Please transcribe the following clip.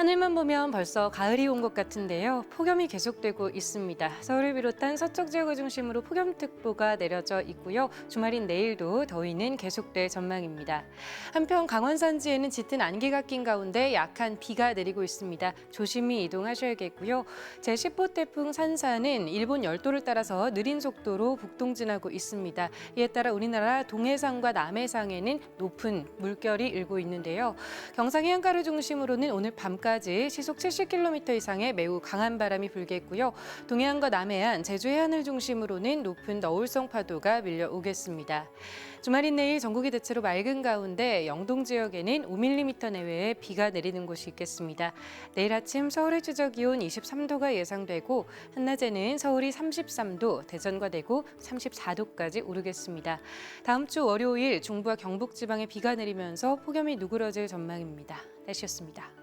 하늘만 보면 벌써 가을이 온 것 같은데요. 폭염이 계속되고 있습니다. 서울을 비롯한 서쪽 지역을 중심으로 폭염특보가 내려져 있고요. 주말인 내일도 더위는 계속될 전망입니다. 한편 강원 산지에는 짙은 안개가 낀 가운데 약한 비가 내리고 있습니다. 조심히 이동하셔야겠고요. 제10호 태풍 산사는 일본 열도를 따라서 느린 속도로 북동진하고 있습니다. 이에 따라 우리나라 동해상과 남해상에는 높은 물결이 일고 있는데요. 경상 해안가를 중심으로는 오늘 밤까지 시속 70km 이상의 매우 강한 바람이 불겠고요. 동해안과 남해안, 제주 해안을 중심으로는 높은 너울성 파도가 밀려오겠습니다. 주말인 내일 전국이 대체로 맑은 가운데 영동 지역에는 5mm 내외의 비가 내리는 곳이 있겠습니다. 내일 아침 서울의 최저 기온 23도가 예상되고 한낮에는 서울이 33도, 대전과 대구 34도까지 오르겠습니다. 다음 주 월요일 중부와 경북 지방에 비가 내리면서 폭염이 누그러질 전망입니다. 날씨였습니다.